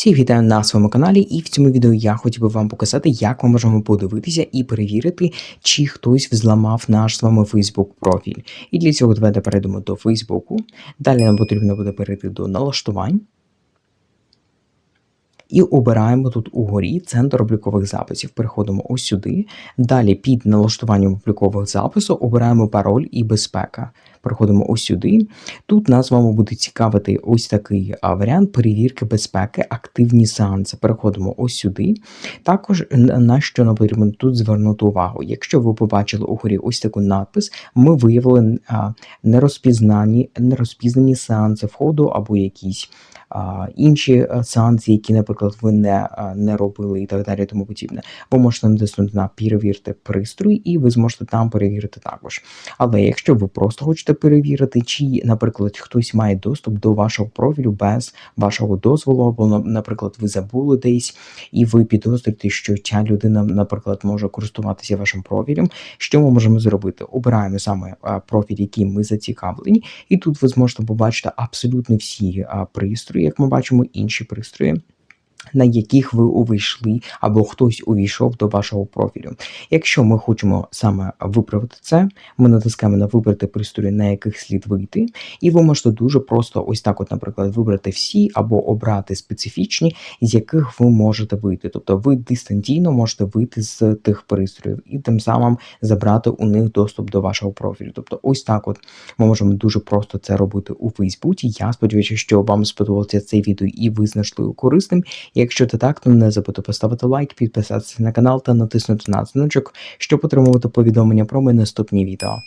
Всіх вітаю на своєму каналі, і в цьому відео я хотів би вам показати, як ми можемо подивитися і перевірити, чи хтось взламав наш з вами Facebook профіль. І для цього давайте перейдемо до Facebook. Далі нам потрібно буде перейти до налаштувань. І обираємо тут угорі центр облікових записів. Переходимо ось сюди. Далі під налаштуванням облікових запису обираємо пароль і безпека. Переходимо ось сюди. Тут нас з вами буде цікавити ось такий варіант перевірки безпеки, активні сеанси. Переходимо ось сюди. Також на що нам тут звернути увагу. Якщо ви побачили угорі ось таку надпис, ми виявили нерозпізнані, нерозпізнані сеанси входу або якісь інші е, сеанси, які, наприклад, ви не, а, не робили і так далі, тому подібне. Ви можете натиснути на перевірте пристрій, і ви зможете там перевірити також. Але якщо ви просто хочете перевірити, чи, наприклад, хтось має доступ до вашого профілю без вашого дозволу, або, наприклад, ви забули десь, і ви підозрюєте, що ця людина, наприклад, може користуватися вашим профілем, що ми можемо зробити? Обираємо саме профіль, який ми зацікавлені, і тут ви зможете побачити абсолютно всі пристрої, як ми бачимо, інші пристрої. На яких ви увійшли, або хтось увійшов до вашого профілю. Якщо ми хочемо саме виправити це, ми натискаємо на вибрати пристрої, на яких слід вийти, і ви можете дуже просто ось так, от, наприклад, вибрати всі або обрати специфічні, з яких ви можете вийти. Тобто ви дистанційно можете вийти з тих пристроїв і тим самим забрати у них доступ до вашого профілю. Тобто, ось так, от ми можемо дуже просто це робити у Фейсбуці. Я сподіваюся, що вам сподобалося це відео і ви знайшли корисним. Якщо це так, то не забудьте поставити лайк, підписатися на канал та натиснути на дзвіночок, щоб отримувати повідомлення про мої наступні відео.